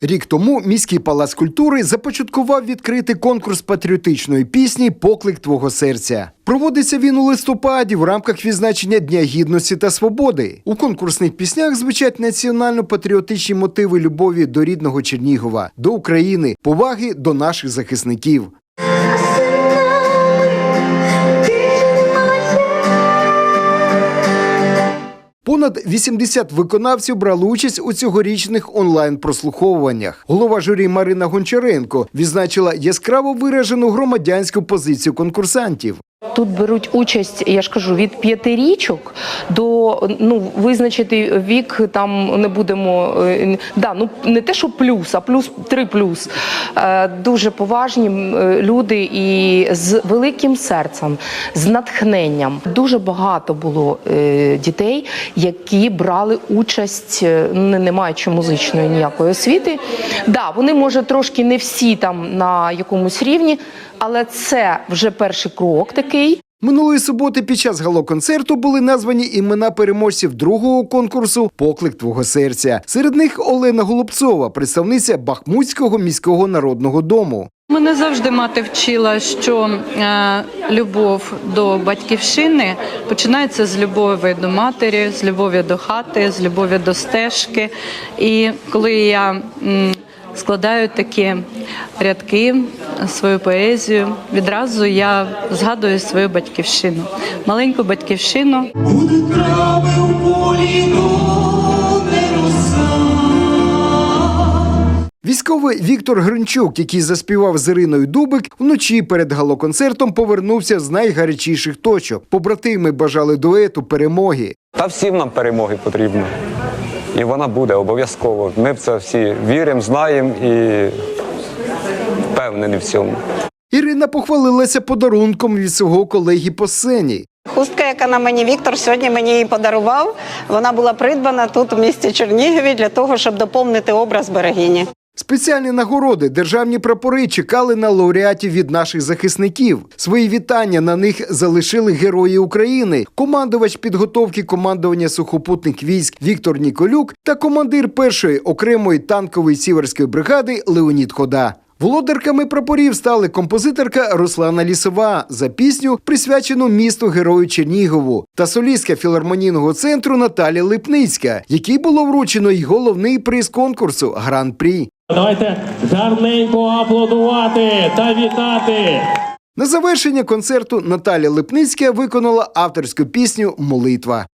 Рік тому міський палац культури започаткував відкрити конкурс патріотичної пісні Поклик твого серця. Проводиться він у листопаді в рамках відзначення Дня гідності та свободи. У конкурсних піснях звучать національно-патріотичні мотиви любові до рідного Чернігова, до України, поваги до наших захисників. Понад 80 виконавців брали участь у цьогорічних онлайн-прослуховуваннях. Голова журі Марина Гончаренко відзначила яскраво виражену громадянську позицію конкурсантів. Тут беруть участь, я ж кажу, від п'ятирічок до ну визначити вік там не будемо. е, Да, ну не те, що плюс, а плюс три плюс. Е, Дуже поважні е, люди і з великим серцем, з натхненням. Дуже багато було дітей, які брали участь, не, не маючи музичної ніякої освіти. Да, вони може трошки не всі там на якомусь рівні, але це вже перший крок такий. Минулої суботи під час гало-концерту були названі імена переможців другого конкурсу Поклик твого серця. Серед них Олена Голубцова, представниця Бахмутського міського народного дому. Мене завжди мати вчила, що е, любов до батьківщини починається з любові до матері, з любові до хати, з любові до стежки. І коли я м, складаю такі рядки, свою поезію, відразу я згадую свою батьківщину, маленьку батьківщину. Будуть трави у полі. Військовий Віктор Гринчук, який заспівав з Іриною Дубик, вночі перед галоконцертом повернувся з найгарячіших точок. Побратими бажали дуету перемоги. Та всім нам перемоги потрібно. І вона буде обов'язково. Ми в це всі віримо, знаємо і впевнені в цьому. Ірина похвалилася подарунком від свого колеги по сцені. Хустка, яка на мені Віктор сьогодні мені її подарував. Вона була придбана тут у місті Чернігові для того, щоб доповнити образ берегині. Спеціальні нагороди, державні прапори чекали на лауреатів від наших захисників. Свої вітання на них залишили герої України, командувач підготовки командування сухопутних військ Віктор Ніколюк та командир першої окремої танкової сіверської бригади Леонід Хода. Володарками прапорів стали композиторка Руслана Лісова за пісню, присвячену місту герою Чернігову, та солістка філармонійного центру Наталя Липницька, якій було вручено й головний приз конкурсу Гран-прі. Давайте гарненько аплодувати та вітати. На завершення концерту Наталя Липницька виконала авторську пісню Молитва.